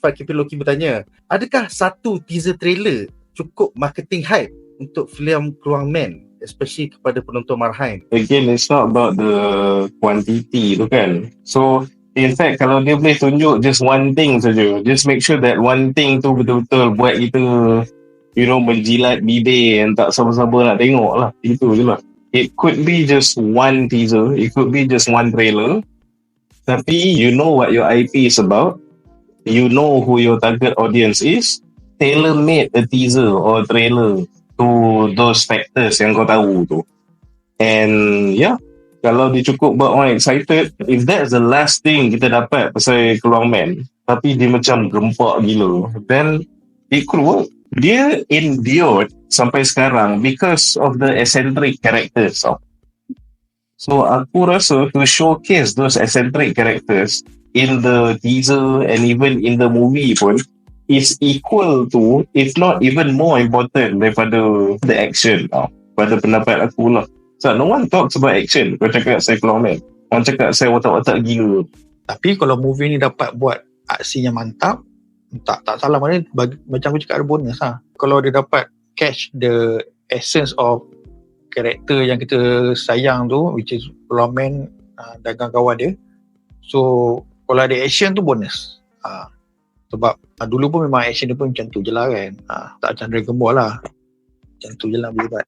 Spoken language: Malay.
Fakir Loki bertanya, adakah satu teaser trailer cukup marketing hype untuk filem Keluang Man especially kepada penonton Marhain? Again, it's not about the quantity tu kan. So, in fact, kalau dia boleh tunjuk just one thing saja, just make sure that one thing tu betul-betul buat kita, you know, menjilat bibir yang tak sabar-sabar nak tengok lah. Itu je lah. It could be just one teaser, it could be just one trailer, tapi you know what your IP is about, you know who your target audience is, tailor-made a teaser or trailer to those factors yang kau tahu tu. And yeah, kalau dia cukup buat orang excited, if that's the last thing kita dapat pasal Keluang Man, tapi dia macam gempak gila, then it could work. Dia endured sampai sekarang because of the eccentric characters. So, so aku rasa to showcase those eccentric characters in the teaser and even in the movie pun, is equal to, if not even more important daripada the action tau. Pada pendapat aku lah. So, no one talks about action. Kau cakap saya keluar man. Orang cakap saya watak-watak gila. Tapi kalau movie ni dapat buat aksi yang mantap, tak tak salah mana bagi, macam aku cakap ada bonus lah. Kalau dia dapat catch the essence of karakter yang kita sayang tu which is Lawman uh, dan kawan dia. So kalau ada action tu bonus. Uh, sebab uh, dulu pun memang action dia pun macam tu je lah kan. Uh, tak macam Dragon Ball lah. Macam tu je lah boleh buat.